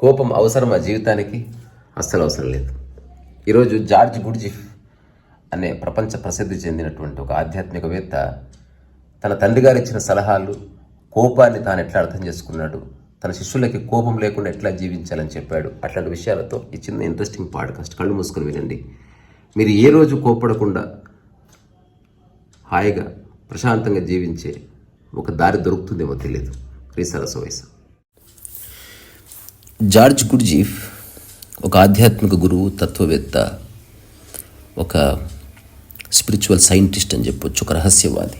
కోపం అవసరమా జీవితానికి? అస్సలు అవసరం లేదు. ఈరోజు జార్జ్ గుడ్జిఫ్ అనే ప్రపంచ ప్రసిద్ధి చెందినటువంటి ఒక ఆధ్యాత్మికవేత్త తన తండ్రి గారు ఇచ్చిన సలహాలు కోపాన్ని తాను ఎట్లా అర్థం చేసుకున్నాడు తన శిష్యులకి కోపం లేకుండా ఎట్లా జీవించాలని చెప్పాడు అట్లాంటి విషయాలతో ఈ చిన్న ఇంట్రెస్టింగ్ పాడ్కాస్ట్ కళ్ళు మూసుకొని వినండి. మీరు ఏ రోజు కోపడకుండా హాయిగా ప్రశాంతంగా జీవించే ఒక దారి దొరుకుతుందేమో తెలియదు రీసరస వయసు జార్జ్ గుడ్జీఫ్ ఒక ఆధ్యాత్మిక గురువు తత్వవేత్త ఒక స్పిరిచువల్ సైంటిస్ట్ అని చెప్పొచ్చు ఒక రహస్యవాది.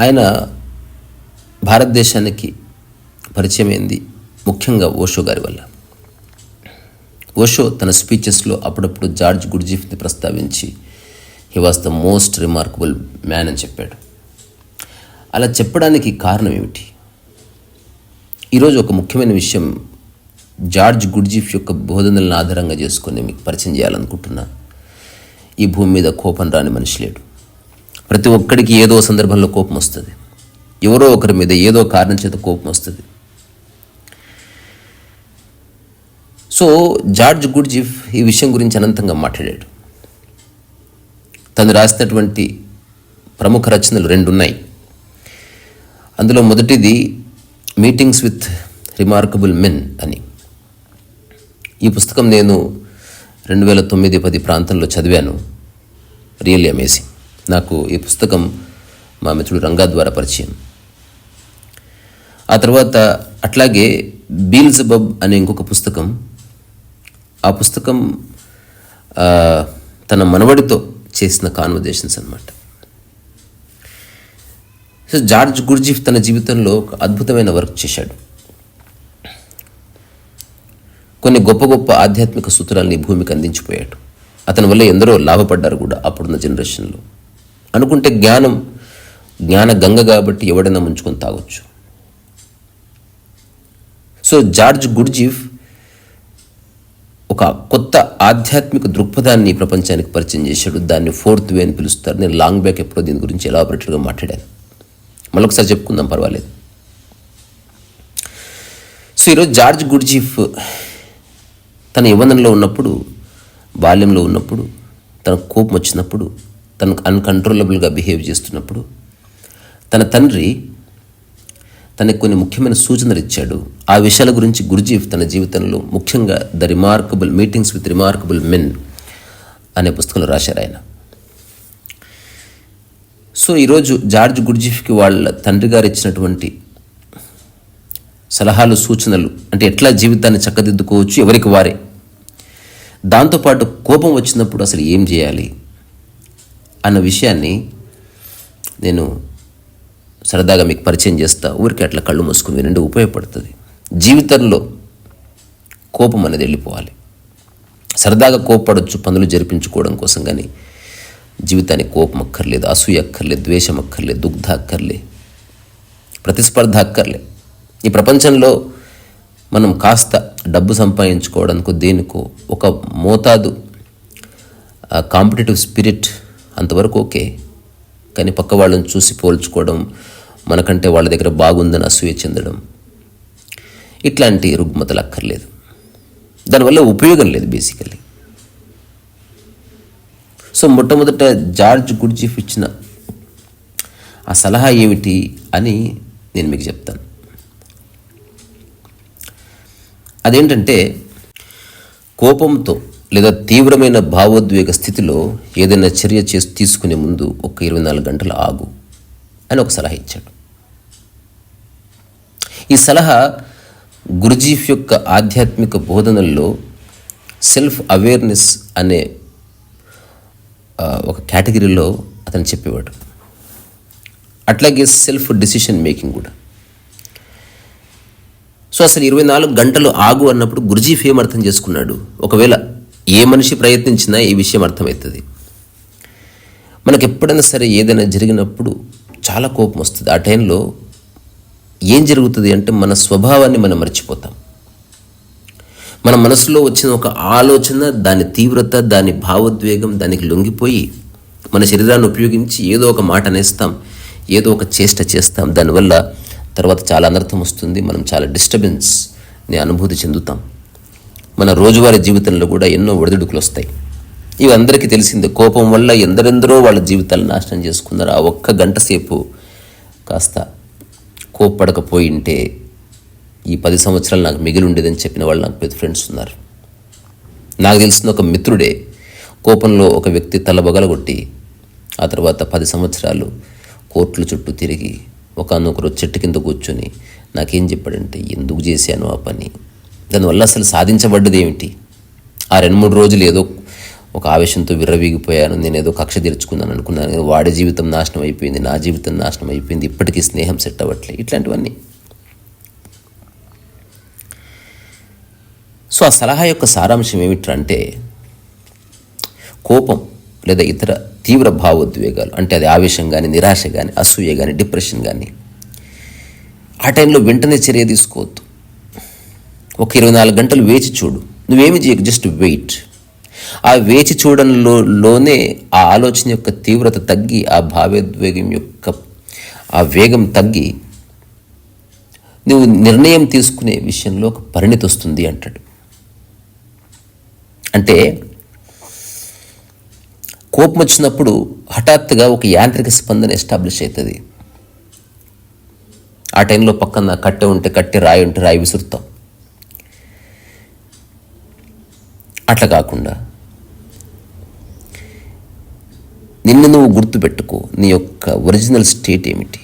ఆయన భారతదేశానికి పరిచయమైంది ముఖ్యంగా ఓషో గారి వల్ల. ఓషో తన స్పీచెస్లో అప్పుడప్పుడు జార్జ్ గుడ్జీఫ్ని ప్రస్తావించి he was the most remarkable man అని చెప్పాడు. అలా చెప్పడానికి కారణం ఏమిటి? ఈరోజు ఒక ముఖ్యమైన విషయం జార్జ్ గుడ్జీఫ్ యొక్క బోధనలను ఆధారంగా చేసుకొని మీకు పరిచయం చేయాలనుకుంటున్నా. ఈ భూమి మీద కోపం రాని మనిషి లేడు. ప్రతి ఒక్కడికి ఏదో సందర్భంలో కోపం వస్తుంది. ఎవరో ఒకరి మీద ఏదో కారణం చేత కోపం వస్తుంది. సో జార్జ్ గుడ్జిఫ్ ఈ విషయం గురించి అనంతంగా మాట్లాడాడు. తను రాసినటువంటి ప్రముఖ రచనలు రెండు ఉన్నాయి అందులో మొదటిది మీటింగ్స్ విత్ రిమార్కబుల్ మెన్ అని. ఈ పుస్తకం నేను రెండు వేల తొమ్మిది పది ప్రాంతంలో చదివాను. రియల్లీ అమేజింగ్ నాకు ఈ పుస్తకం మా మిత్రుడు రంగా ద్వారా పరిచయం. ఆ తర్వాత అట్లాగే బీల్జబబ్ అనే ఇంకొక పుస్తకం. ఆ పుస్తకం తన మనవడితో చేసిన కాన్వర్జేషన్స్ అనమాట సో జార్జ్ గుర్జీఫ్ తన జీవితంలో ఒక అద్భుతమైన వర్క్ చేశాడు. కొన్ని గొప్ప గొప్ప ఆధ్యాత్మిక సూత్రాలని భూమికి అందించిపోయాడు. అతని వల్ల ఎందరో లాభపడ్డారు కూడా అప్పుడున్న జనరేషన్లో. అనుకుంటే జ్ఞానం జ్ఞాన గంగ కాబట్టి ఎవడైనా ముంచుకొని తాగొచ్చు. సో జార్జ్ గుర్జీఫ్ ఒక కొత్త ఆధ్యాత్మిక దృక్పథాన్ని ప్రపంచానికి పరిచయం చేశాడు. దాన్ని ఫోర్త్ వే అని పిలుస్తారు. నేను లాంగ్ బ్యాక్ ఎప్పుడో దీని గురించి ఎలాబరేటెడ్గా మాట్లాడాను. మళ్ళొకసారి చెప్పుకుందాం పర్వాలేదు. సో ఈరోజు జార్జ్ గుడ్జీఫ్ తన యవ్వనంలో ఉన్నప్పుడు బాల్యంలో ఉన్నప్పుడు తన కోపం వచ్చినప్పుడు తనకు అన్కంట్రోలబుల్గా బిహేవ్ చేస్తున్నప్పుడు తన తండ్రి తనకు కొన్ని ముఖ్యమైన సూచనలు ఇచ్చాడు. ఆ విషయాల గురించి గురుజీఫ్ తన జీవితంలో ముఖ్యంగా the remarkable meetings with remarkable men అనే పుస్తకంలో రాశారు ఆయన. సో ఈరోజు జార్జ్ గుర్జిఫ్కి వాళ్ళ తండ్రి గారు ఇచ్చినటువంటి సలహాలు సూచనలు అంటే ఎట్లా జీవితాన్ని చక్కదిద్దుకోవచ్చు ఎవరికి వారే. దాంతోపాటు కోపం వచ్చినప్పుడు అసలు ఏం చేయాలి అన్న విషయాన్ని నేను సరదాగా మీకు పరిచయం చేస్తా. ఊరికి అట్లా కళ్ళు మూసుకుని వినండి ఉపయోగపడుతుంది. జీవితంలో కోపం అనేది వెళ్ళిపోవాలి. సరదాగా కోపపడవచ్చు పనులు జరిపించుకోవడం కోసం కానీ జీవితానికి కోపం అక్కర్లేదు అసూయ అక్కర్లేదు ద్వేషం అక్కర్లేదు దుగ్ధ అక్కర్లే ప్రతిస్పర్ధ అక్కర్లే ఈ ప్రపంచంలో మనం కాస్త డబ్బు సంపాదించుకోవడానికో దేనికో ఒక మోతాదు కాంపిటేటివ్ స్పిరిట్ అంతవరకు ఓకే. కానీ పక్క వాళ్ళని చూసి పోల్చుకోవడం మనకంటే వాళ్ళ దగ్గర బాగుందని అసూయ చెందడం ఇట్లాంటి రుగ్మతలు అక్కర్లేదు. దానివల్ల ఉపయోగం లేదు బేసికల్లీ. సో మొట్టమొదట జార్జ్ గుడ్జిఫ్ ఇచ్చిన ఆ సలహా ఏమిటి అని నేను మీకు చెప్తాను. అదేంటంటే కోపంతో లేదా తీవ్రమైన భావోద్వేగ స్థితిలో ఏదైనా చర్య చేసి తీసుకునే ముందు ఒక ఇరవై నాలుగు గంటలు ఆగు అని ఒక సలహా ఇచ్చాడు. ఈ సలహా గురుజీఫ్ యొక్క ఆధ్యాత్మిక బోధనల్లో సెల్ఫ్ అవేర్నెస్ అనే ఒక కేటగిరీలో అతను చెప్పేవాడు. అట్లాగే సెల్ఫ్ డిసిషన్ మేకింగ్ కూడా. సో అసలు ఇరవై నాలుగు గంటలు ఆగు అన్నప్పుడు గురుజీఫ్ ఏం అర్థం చేసుకున్నాడు? ఒకవేళ ఏ మనిషి ప్రయత్నించినా ఈ విషయం అర్థమవుతుంది. మనకు ఎప్పుడైనా సరే ఏదైనా జరిగినప్పుడు చాలా కోపం వస్తుంది. ఆ టైంలో ఏం జరుగుతుంది అంటే మన స్వభావాన్ని మనం మర్చిపోతాం. మన మనసులో వచ్చిన ఒక ఆలోచన దాని తీవ్రత దాని భావోద్వేగం దానికి లొంగిపోయి మన శరీరాన్ని ఉపయోగించి ఏదో ఒక మాట అనేస్తాం ఏదో ఒక చేష్ట చేస్తాం. దానివల్ల తర్వాత చాలా అనర్థం వస్తుంది మనం చాలా డిస్టర్బెన్స్ని అనుభూతి చెందుతాం. మన రోజువారీ జీవితంలో కూడా ఎన్నో ఒడిదుడుకులు వస్తాయి. ఇవి అందరికీ తెలిసిందే కోపం వల్ల ఎందరెందరో వాళ్ళ జీవితాలు నాశనం చేసుకున్నారు. ఆ ఒక్క గంట సేపు కాస్త కోప్పడకపోయింటే ఈ పది సంవత్సరాలు నాకు మిగిలి ఉండేదని చెప్పిన వాళ్ళు నాకు పెద్ద ఫ్రెండ్స్ ఉన్నారు. నాకు తెలిసిన ఒక మిత్రుడే కోపంలో ఒక వ్యక్తి తల బగలగొట్టి ఆ తర్వాత పది సంవత్సరాలు కోర్టుల చుట్టూ తిరిగి ఒకనొకరు చెట్టు కింద కూర్చొని నాకేం చెప్పాడంటే ఎందుకు చేశాను ఆ పని? దానివల్ల అసలు సాధించబడ్డది ఏమిటి? ఆ రెండు మూడు రోజులు ఏదో ఒక ఆవేశంతో విర్రవీగిపోయాను నేను ఏదో కక్ష తీర్చుకున్నాను అనుకున్నాను వాడి జీవితం నాశనం అయిపోయింది నా జీవితం నాశనం అయిపోయింది ఇప్పటికీ స్నేహం సెట్ అవ్వట్లే ఇట్లాంటివన్నీ. సో ఆ సలహా యొక్క సారాంశం ఏమిటంటే కోపం లేదా ఇతర తీవ్ర భావోద్వేగాలు అంటే అది ఆవేశం కానీ నిరాశ కానీ అసూయ కానీ డిప్రెషన్ కానీ ఆ టైంలో వెంటనే చర్య తీసుకోవద్దు. ఒక ఇరవై నాలుగు గంటలు వేచి చూడు. నువ్వేమి చేయకు జస్ట్ వెయిట్. ఆ వేచి చూడంలోనే ఆ ఆలోచన యొక్క తీవ్రత తగ్గి ఆ భావోద్వేగం యొక్క ఆ వేగం తగ్గి నువ్వు నిర్ణయం తీసుకునే విషయంలో ఒక పరిణితి వస్తుంది అంటాడు. అంటే కోపం వచ్చినప్పుడు హఠాత్తుగా ఒక యాంత్రిక స్పందన ఎస్టాబ్లిష్ అవుతుంది. ఆ టైంలో పక్కన కట్టె ఉంటే కట్టె రాయి ఉంటే రాయి విసురుతాం. అట్లా కాకుండా నిన్ను నువ్వు గుర్తుపెట్టుకో నీ యొక్క ఒరిజినల్ స్టేట్ ఏమిటి?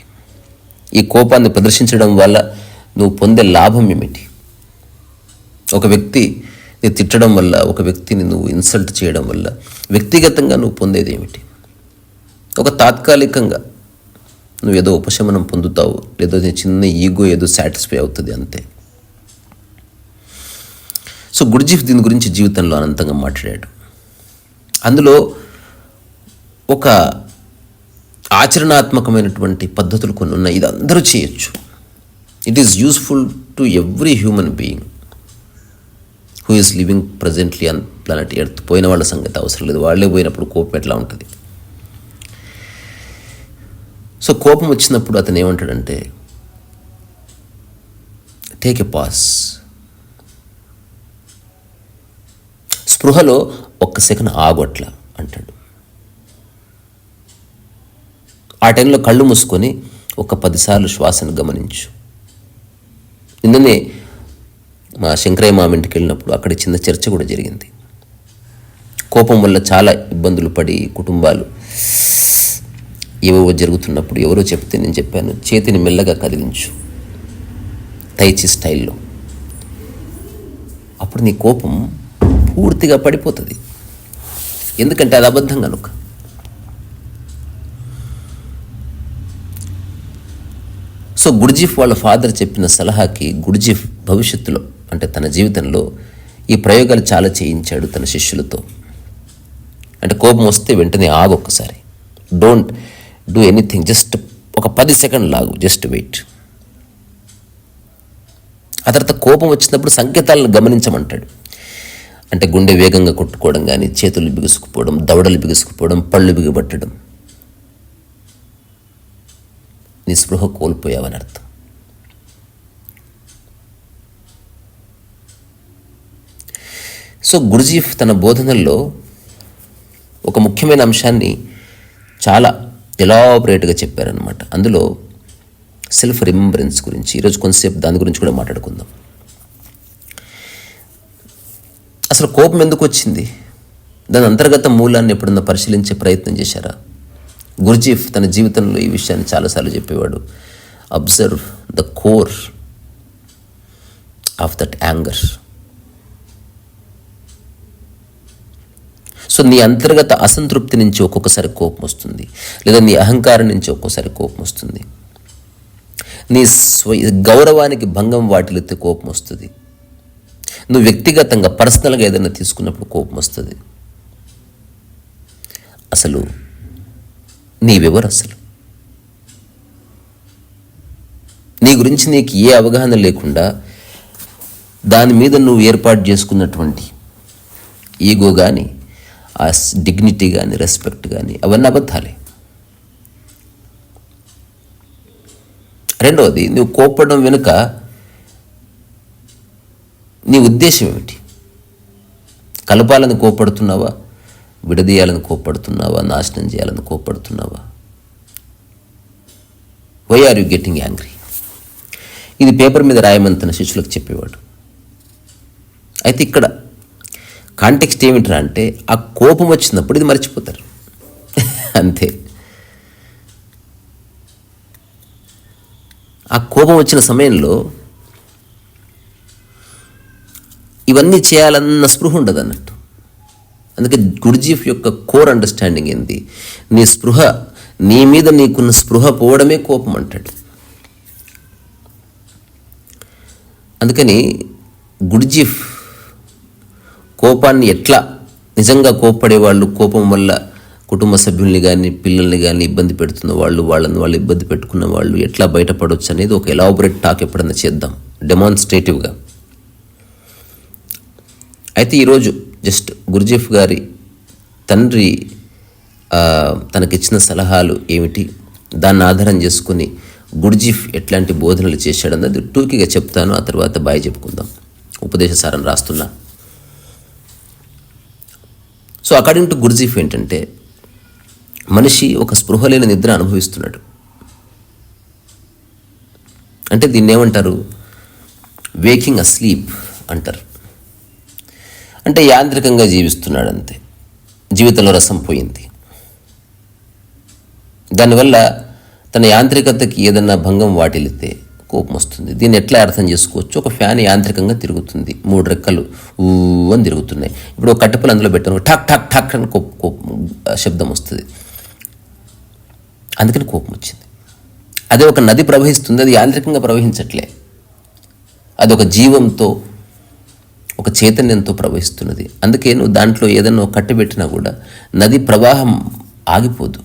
ఈ కోపాన్ని ప్రదర్శించడం వల్ల నువ్వు పొందే లాభం ఏమిటి? ఒక వ్యక్తి తిట్టడం వల్ల ఒక వ్యక్తిని నువ్వు ఇన్సల్ట్ చేయడం వల్ల వ్యక్తిగతంగా నువ్వు పొందేది ఏమిటి? ఒక తాత్కాలికంగా నువ్వు ఏదో ఉపశమనం పొందుతావు లేదో నీ చిన్న ఈగో ఏదో సాటిస్ఫై అవుతుంది అంతే. సో గుర్జీఫ్ దీని గురించి జీవితంలో అనంతంగా మాట్లాడాడు. అందులో ఒక ఆచరణాత్మకమైనటువంటి పద్ధతులు కొన్ని ఉన్నాయి. ఇది అందరూ చేయొచ్చు. It is useful to every human being who is living presently on planet earth పోయిన వాళ్ళ సంగతి అవసరం లేదు. వాళ్ళే పోయినప్పుడు కోపం ఎట్లా ఉంటుంది? సో కోపం వచ్చినప్పుడు అతను ఏమంటాడంటే టేక్ ఎ పాస్ స్పృహలో ఒక్క సెకండ్ ఆగొట్ల అంటాడు. ఆ టైంలో కళ్ళు మూసుకొని ఒక పదిసార్లు శ్వాసను గమనించు. నిన్ననే మా శంకరయ్య మామ ఇంటికి వెళ్ళినప్పుడు అక్కడ చిన్న చర్చ కూడా జరిగింది. కోపం వల్ల చాలా ఇబ్బందులు పడి కుటుంబాలు ఏవేవో జరుగుతున్నప్పుడు ఎవరో చెప్తే నేను చెప్పాను చేతిని మెల్లగా కదిలించు తైచి స్టైల్లో. అప్పుడు నీ కోపం పూర్తిగా పడిపోతుంది. ఎందుకంటే అది అబద్ధం కనుక సో గుర్జీఫ్ వాళ్ళ ఫాదర్ చెప్పిన సలహాకి గుర్జీఫ్ భవిష్యత్తులో అంటే తన జీవితంలో ఈ ప్రయోగాలు చాలా చేయించాడు తన శిష్యులతో. అంటే కోపం వస్తే వెంటనే ఆగు ఒక్కసారి. డోంట్ డూ ఎనీథింగ్ జస్ట్ ఒక పది సెకండ్ లాగు. జస్ట్ వెయిట్ ఆ తర్వాత కోపం వచ్చినప్పుడు సంకేతాలను గమనించమంటాడు. అంటే గుండె వేగంగా కొట్టుకోవడం కానీ చేతులు బిగుసుకుపోవడం దవడలు బిగుసుకుపోవడం పళ్ళు బిగుపట్టడం నీ స్పృహ కోల్పోయావని అర్థం. సో గురుజీ తన బోధనల్లో ఒక ముఖ్యమైన అంశాన్ని చాలా ఎలాబరేట్గా చెప్పారనమాట అందులో సెల్ఫ్ రిమెంబరెన్స్ గురించి ఈరోజు కొంతసేపు దాని గురించి కూడా మాట్లాడుకుందాం. అసలు కోపం ఎందుకు వచ్చింది? దాని అంతర్గత మూలాన్ని ఎప్పుడన్నా పరిశీలించే ప్రయత్నం చేశారా? గుర్జీఫ్ తన జీవితంలో ఈ విషయాన్ని చాలాసార్లు చెప్పేవాడు. Observe the core of that anger so నీ అంతర్గత అసంతృప్తి నుంచి ఒక్కొక్కసారి కోపం వస్తుంది. లేదా నీ అహంకారం నుంచి ఒక్కోసారి కోపం వస్తుంది. నీ స్వ గౌరవానికి భంగం వాటిల్లితే కోపం వస్తుంది. నువ్వు వ్యక్తిగతంగా పర్సనల్గా ఏదైనా తీసుకున్నప్పుడు కోపం వస్తుంది. అసలు నీవెవరు అసలు. నీ గురించి నీకు ఏ అవగాహన లేకుండా దాని మీద నువ్వు ఏర్పాటు చేసుకున్నటువంటి ఈగో కానీ ఆ డిగ్నిటీ కానీ రెస్పెక్ట్ కానీ అవన్నీ అబద్ధాలే. రెండవది నువ్వు కోప్పడడం వెనుక నీ ఉద్దేశం ఏమిటి? కలపాలని కోప్పడుతున్నావా? విడదీయాలని కోప్పడుతున్నావా? నాశనం చేయాలని కోప్పడుతున్నావా? Why are you getting angry ఇది పేపర్ మీద రాయమని తన శిష్యులకు చెప్పేవాడు. అయితే ఇక్కడ కాంటెక్స్ట్ ఏమిట్రా అంటే ఆ కోపం వచ్చినప్పుడు ఇది మర్చిపోతారు. అంతే. ఆ కోపం వచ్చిన సమయంలో ఇవన్నీ చేయాలన్న స్పృహ ఉండదు అన్నట్టు. అందుకే గుడ్జీఫ్ యొక్క కోర్ అండర్స్టాండింగ్ ఏంది? నీ స్పృహ నీ మీద నీకున్న స్పృహ పోవడమే కోపం అంటాడు. అందుకని గుడ్జీఫ్ కోపాన్ని ఎట్లా నిజంగా కోప్పడే వాళ్ళు కోపం వల్ల కుటుంబ సభ్యుల్ని కానీ పిల్లల్ని కానీ ఇబ్బంది పెడుతున్న వాళ్ళు వాళ్ళని వాళ్ళు ఇబ్బంది పెట్టుకున్న వాళ్ళు ఎట్లా బయటపడవచ్చు అనేది ఒక ఎలాబొరేట్ టాక్ ఎప్పుడన్నా చేద్దాం. డెమాన్స్ట్రేటివ్గా. అయితే ఈరోజు జస్ట్ గురుజీఫ్ గారి తండ్రి తనకిచ్చిన సలహాలు ఏమిటి? దాన్ని ఆధారం చేసుకుని గురుజీఫ్ ఎట్లాంటి బోధనలు చేశాడన్నది టూకీగా చెప్తాను. ఆ తర్వాత బాయ్ చెప్పుకుందాం. ఉపదేశ సారం రాస్తున్నా. సో అకార్డింగ్ టు గురుజీఫ్ ఏంటంటే మనిషి ఒక స్పృహ లేని నిద్ర అనుభవిస్తున్నాడు. అంటే దీన్ని ఏమంటారు? వేకింగ్ అస్లీప్ అంటారు. అంటే యాంత్రికంగా జీవిస్తున్నాడు అంతే. జీవితంలో రసం పోయింది. దానివల్ల తన యాంత్రికతకి ఏదన్నా భంగం వాటిల్లితే కోపం వస్తుంది. దీన్ని ఎట్లా అర్థం చేసుకోవచ్చు? ఒక ఫ్యాన్ యాంత్రికంగా తిరుగుతుంది. మూడు రెక్కలు ఊ అని తిరుగుతున్నాయి. ఇప్పుడు ఒక కట్టెపలు అందులో పెట్టాను. ఠక్ ఠక్ ఠక్ అని కోప కోపం శబ్దం వస్తుంది. అందుకని కోపం వచ్చింది. అదే ఒక నది ప్రవహిస్తుంది. అది యాంత్రికంగా ప్రవహించట్లే. అది ఒక జీవంతో ఒక చైతన్యంతో ప్రవహిస్తున్నది. అందుకే నువ్వు దాంట్లో ఏదైనా కట్టబెట్టినా కట్టె పెట్టినా కూడా నది ప్రవాహం ఆగిపోదు.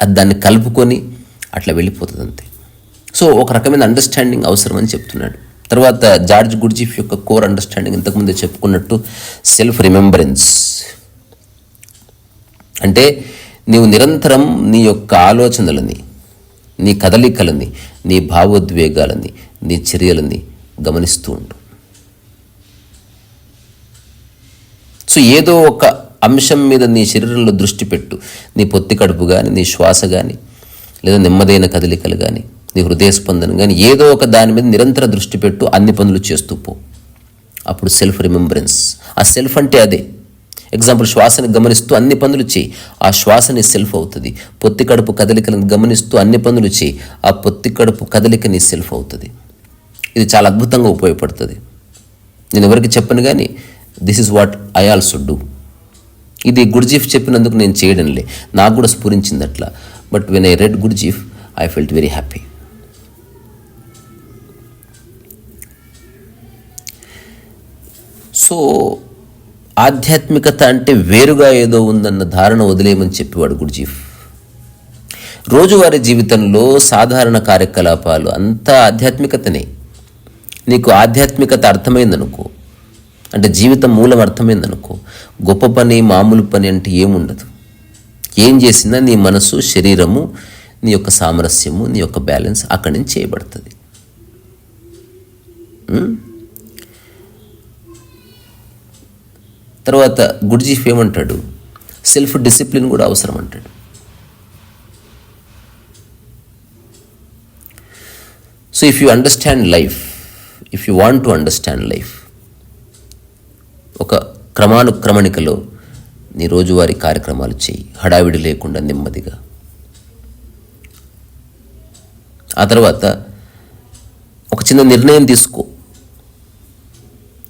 అది దాన్ని కలుపుకొని అట్లా వెళ్ళిపోతుంది అంతే. సో ఒక రకమైన అండర్స్టాండింగ్ అవసరం అని చెప్తున్నాడు. తర్వాత జార్జ్ గుర్జీఫ్ యొక్క కోర్ అండర్స్టాండింగ్ ఇంతకుముందే చెప్పుకున్నట్టు సెల్ఫ్ రిమెంబరెన్స్ అంటే నీవు నిరంతరం నీ యొక్క ఆలోచనలని నీ కదలికలని నీ భావోద్వేగాలని నీ చర్యలని గమనిస్తూ ఉండు. సో ఏదో ఒక అంశం మీద నీ శరీరంలో దృష్టి పెట్టు. నీ పొత్తి కడుపు కానీ నీ శ్వాస కానీ లేదా నెమ్మదైన కదలికలు కానీ నీ హృదయ స్పందన కానీ ఏదో ఒక దాని మీద నిరంతర దృష్టి పెట్టు అన్ని పనులు చేస్తూ పో. అప్పుడు సెల్ఫ్ రిమెంబరెన్స్ ఆ సెల్ఫ్ అంటే అదే. ఎగ్జాంపుల్ శ్వాసని గమనిస్తూ అన్ని పనులు చేయి. ఆ శ్వాసని సెల్ఫ్ అవుతుంది. పొత్తి కడుపు కదలికలను గమనిస్తూ అన్ని పనులు చేయి. ఆ పొత్తి కడుపు కదలిక నీ సెల్ఫ్ అవుతుంది. ఇది చాలా అద్భుతంగా ఉపయోగపడుతుంది. నేను ఎవరికి చెప్పను కానీ this is what I also do ఇది గుడ్జీఫ్ చెప్పినందుకు నేను చేయడంలే. నాకు కూడా స్ఫురించింది అట్లా but when I read Gurdjieff I felt very happy so ఆధ్యాత్మికత అంటే వేరుగా ఏదో ఉందన్న ధారణ వదిలేయమని చెప్పేవాడు గురుజీ రోజువారీ జీవితంలో సాధారణ కార్యకలాపాలు అంతా ఆధ్యాత్మికతనే. నీకు ఆధ్యాత్మికత అర్థమైందనుకో అంటే జీవితం మూలం అర్థమైందనుకో గొప్ప పని మామూలు పని అంటే ఏముండదు. ఏం చేసినా నీ మనసు శరీరము నీ యొక్క సామరస్యము నీ యొక్క బ్యాలెన్స్ అక్కడి నుంచి చేయబడుతుంది. తర్వాత గుడ్జీఫ్ ఏమంటాడు? సెల్ఫ్ డిసిప్లిన్ కూడా అవసరం అంటాడు so if you understand life if you want to understand life ఒక క్రమానుక్రమణికలో నీ రోజువారీ కార్యక్రమాలు చేయి హడావిడి లేకుండా నెమ్మదిగా. ఆ తర్వాత ఒక చిన్న నిర్ణయం తీసుకో.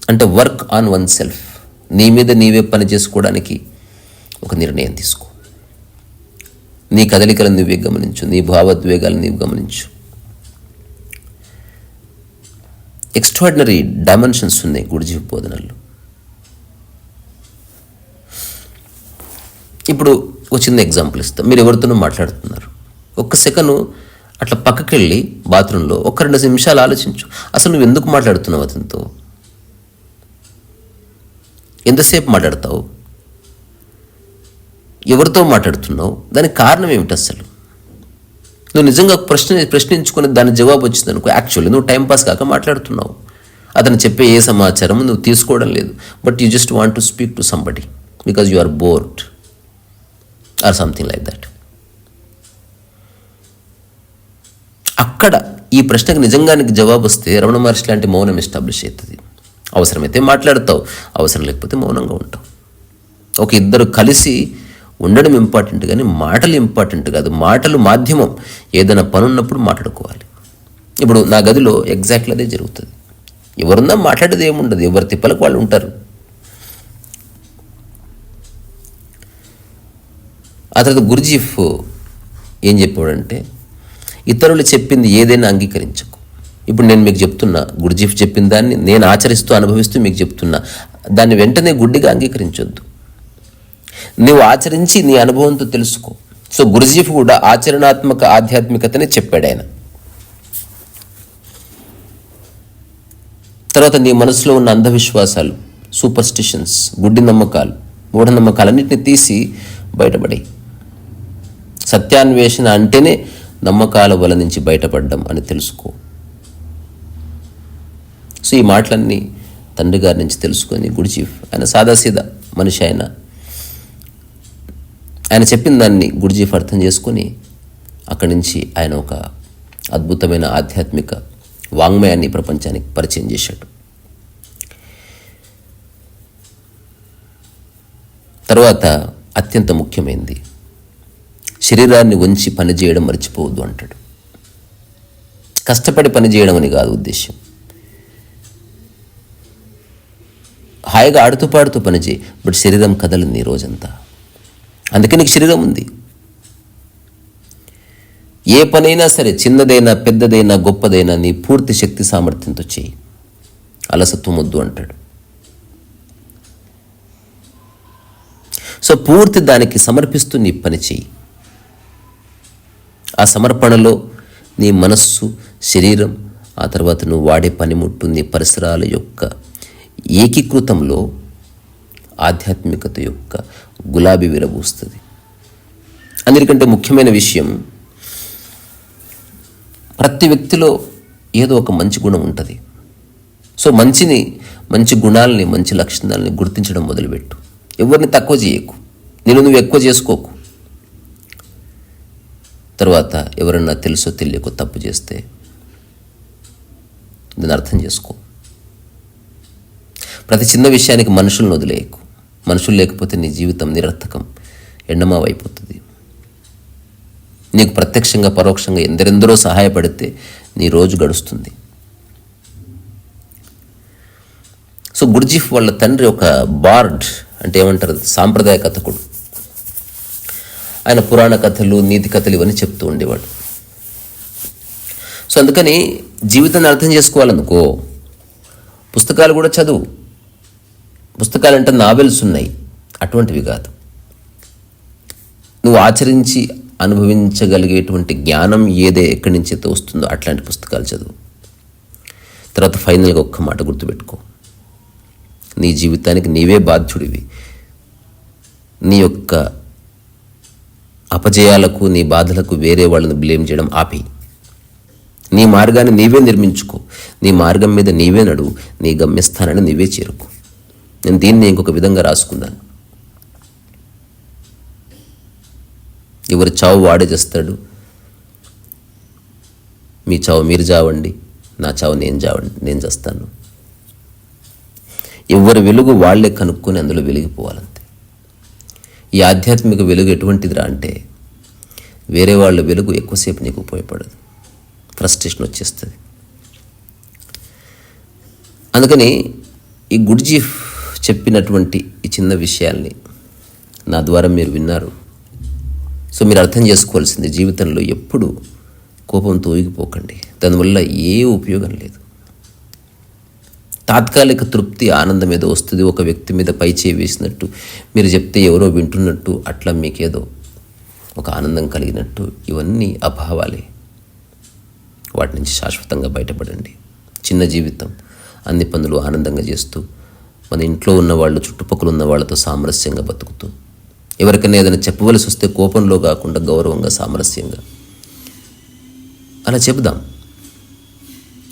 అంటే వర్క్ ఆన్ వన్ సెల్ఫ్. నీ మీద నీవే పని చేసుకోవడానికి ఒక నిర్ణయం తీసుకో. నీ కదలికలను నువ్వే గమనించు నీ భావోద్వేగాలను నీవు గమనించు. ఎక్స్ట్రాడినరీ డైమెన్షన్స్ ఉన్నాయి గుడిజీ బోధనల్లో. ఇప్పుడు ఒక చిన్న ఎగ్జాంపుల్ ఇస్తాం. మీరు ఎవరితోనో మాట్లాడుతున్నారు. ఒక్క సెకను అట్లా పక్కకెళ్ళి బాత్రూంలో ఒక రెండు నిమిషాలు ఆలోచించు. అసలు నువ్వు ఎందుకు మాట్లాడుతున్నావు అతనితో? ఎంతసేపు మాట్లాడతావు? ఎవరితో మాట్లాడుతున్నావు? దానికి కారణం ఏమిటి అసలు? నువ్వు నిజంగా ప్రశ్న ప్రశ్నించుకుని దాని జవాబు వచ్చింది అనుకో యాక్చువల్లీ నువ్వు టైంపాస్ కాక మాట్లాడుతున్నావు. అతను చెప్పే ఏ సమాచారం నువ్వు తీసుకోవడం లేదు. But you just want to speak to somebody because you are bored or something like that అక్కడ ఈ ప్రశ్నకు నిజంగానికి జవాబు వస్తే రమణ మహర్షి లాంటి మౌనం ఎస్టాబ్లిష్ అవుతుంది. అవసరమైతే మాట్లాడతావు అవసరం లేకపోతే మౌనంగా ఉంటావు. ఒక ఇద్దరు కలిసి ఉండడం ఇంపార్టెంట్ కానీ మాటలు ఇంపార్టెంట్ కాదు. మాటలు మాధ్యమం. ఏదైనా పని ఉన్నప్పుడు మాట్లాడుకోవాలి. ఇప్పుడు నా గదిలో ఎగ్జాక్ట్లీ అదే జరుగుతుంది. ఎవరున్నా మాట్లాడేది ఏముండదు. ఎవరి తిప్పలకు వాళ్ళు ఉంటారు. ఆ తర్వాత గురుజీఫ్ ఏం చెప్పాడంటే ఇతరులు చెప్పింది ఏదైనా అంగీకరించకు. ఇప్పుడు నేను మీకు చెప్తున్నా గురుజీఫ్ చెప్పిన దాన్ని నేను ఆచరిస్తూ అనుభవిస్తూ మీకు చెప్తున్నా. దాన్ని వెంటనే గుడ్డిగా అంగీకరించొద్దు. నువ్వు ఆచరించి నీ అనుభవంతో తెలుసుకో. సో గురుజీఫ్ కూడా ఆచరణాత్మక ఆధ్యాత్మికతనే చెప్పాడు ఆయన. తర్వాత నీ మనసులో ఉన్న అంధవిశ్వాసాలు సూపర్ స్టిషన్స్ గుడ్డి నమ్మకాలు మూఢనమ్మకాలన్నింటినీ తీసి బయటపడి సత్యాన్వేషణ అంటేనే నమ్మకాల వల నుంచి బయటపడడం అని తెలుసుకో. సో ఈ మాటలన్నీ తండ్రి గారి నుంచి తెలుసుకొని గుడి చీఫ్ ఆయన సాదాసీదా మనిషి ఆయన. ఆయన చెప్పిన దాన్ని గుడిజీఫ్ అర్థం చేసుకొని అక్కడి నుంచి ఆయన ఒక అద్భుతమైన ఆధ్యాత్మిక వాంగ్మయాన్ని ప్రపంచానికి పరిచయం చేశాడు. తర్వాత అత్యంత ముఖ్యమైనది శరీరాన్ని ఉంచి పనిచేయడం మర్చిపోవద్దు అంటాడు. కష్టపడి పని చేయడం అని కాదు ఉద్దేశం హాయిగా ఆడుతూ పాడుతూ పనిచేయి బట్ శరీరం కదలింది ఈ రోజంతా. అందుకే నీకు శరీరం ఉంది. ఏ పనైనా సరే చిన్నదైనా పెద్దదైనా గొప్పదైనా నీ పూర్తి శక్తి సామర్థ్యంతో చేయి. అలసత్వం వద్దు అంటాడు. సో పూర్తి దానికి సమర్పిస్తూ నీ పని చేయి. ఆ సమర్పణలో నీ మనస్సు శరీరం ఆ తర్వాత నువ్వు వాడే పనిముట్టు నీ పరిసరాల యొక్క ఏకీకృతంలో ఆధ్యాత్మికత యొక్క గులాబీ విరబూస్తుంది అందరికంటే ముఖ్యమైన విషయం ప్రతి వ్యక్తిలో ఏదో ఒక మంచి గుణం ఉంటుంది. సో మంచిని మంచి గుణాలని మంచి లక్షణాలని గుర్తించడం మొదలుపెట్టు. ఎవరిని తక్కువ చేయకు. నేను నువ్వు ఎక్కువ చేసుకోకు. తర్వాత ఎవరన్నా తెలుసో తెలియకో తప్పు చేస్తే దాన్ని అర్థం చేసుకో. ప్రతి చిన్న విషయానికి మనుషులను వదిలేయకు. మనుషులు లేకపోతే నీ జీవితం నిరర్థకం. ఎండమావైపోతుంది. నీకు ప్రత్యక్షంగా పరోక్షంగా ఎందరెందరో సహాయపడితే నీ రోజు గడుస్తుంది. సో గుర్జీఫ్ వాళ్ళ తండ్రి ఒక బార్డ్ అంటే ఏమంటారు సాంప్రదాయ కథకుడు. ఆయన పురాణ కథలు నీతి కథలు ఇవన్నీ చెప్తూ ఉండేవాడు. సో అందుకని జీవితాన్ని అర్థం చేసుకోవాలనుకో పుస్తకాలు కూడా చదువు. పుస్తకాలు అంటే నావెల్స్ ఉన్నాయి. అటువంటివి కాదు. నువ్వు ఆచరించి అనుభవించగలిగేటువంటి జ్ఞానం ఏదే ఎక్కడి నుంచి అయితే వస్తుందో అట్లాంటి పుస్తకాలు చదువు. తర్వాత ఫైనల్గా ఒక్క మాట గుర్తుపెట్టుకో. నీ జీవితానికి నీవే బాధ్యుడివి. నీ యొక్క అపజయాలకు నీ బాధలకు వేరే వాళ్ళని బ్లేమ్ చేయడం ఆపి. నీ మార్గాన్ని నీవే నిర్మించుకో. నీ మార్గం మీద నీవే నడువు. నీ గమ్యస్థానాన్ని నీవే చేరుకో. నేను దీన్ని ఇంకొక విధంగా రాసుకున్నాను. ఎవరి చావు వాడే చేస్తాడు. మీ చావు మీరు చావండి నా చావు నేను చావండి నేను చేస్తాను. ఎవరి వెలుగు వాళ్ళే కనుక్కొని అందులో వెలిగిపోవాలంతే. ఈ ఆధ్యాత్మిక వెలుగు ఎటువంటిదిరా అంటే వేరే వాళ్ళ వెలుగు ఎక్కువసేపు నీకు ఉపయోగపడదు. ఫ్రస్ట్రేషన్ వచ్చేస్తుంది. అందుకని ఈ గుడ్జీఫ్ చెప్పినటువంటి ఈ చిన్న విషయాల్ని నా ద్వారా మీరు విన్నారు. సో మీరు అర్థం చేసుకోవాల్సింది జీవితంలో ఎప్పుడు కోపంతో ఊగిపోకండి దానివల్ల ఏ ఉపయోగం లేదు. తాత్కాలిక తృప్తి ఆనందం ఏదో వస్తుంది. ఒక వ్యక్తి మీద పై చేయి వేసినట్టు మీరు చెప్తే ఎవరో వింటున్నట్టు అట్లా మీకేదో ఒక ఆనందం కలిగినట్టు ఇవన్నీ అభావాలే. వాటి నుంచి శాశ్వతంగా బయటపడండి. చిన్న జీవితం అన్ని పనులు ఆనందంగా చేస్తూ మన ఇంట్లో ఉన్న వాళ్ళు చుట్టుపక్కల ఉన్న వాళ్ళతో సామరస్యంగా బతుకుతూ. ఎవరికైనా ఏదైనా చెప్పవలసి వస్తే కోపంలో కాకుండా గౌరవంగా సామరస్యంగా. అలా చెబుదాం.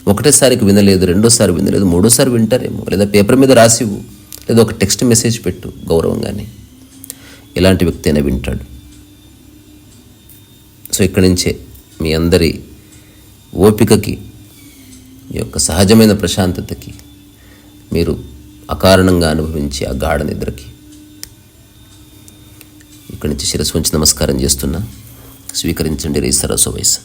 ఒకటేసారికి వినలేదు రెండోసారి వినలేదు మూడోసారి వింటారేమో. లేదా పేపర్ మీద రాసివు లేదా ఒక టెక్స్ట్ మెసేజ్ పెట్టు గౌరవంగానే. ఎలాంటి వ్యక్తి అయినా వింటాడు. సో ఇక్కడి నుంచే మీ అందరి ఓపికకి మీ యొక్క సహజమైన ప్రశాంతతకి మీరు అకారణంగా అనుభవించే ఆ గాఢ నిద్రకి ఇక్కడి నుంచి శిరస్సు ఉంచి నమస్కారం చేస్తున్నా. స్వీకరించండి రే సరస్సు వయసు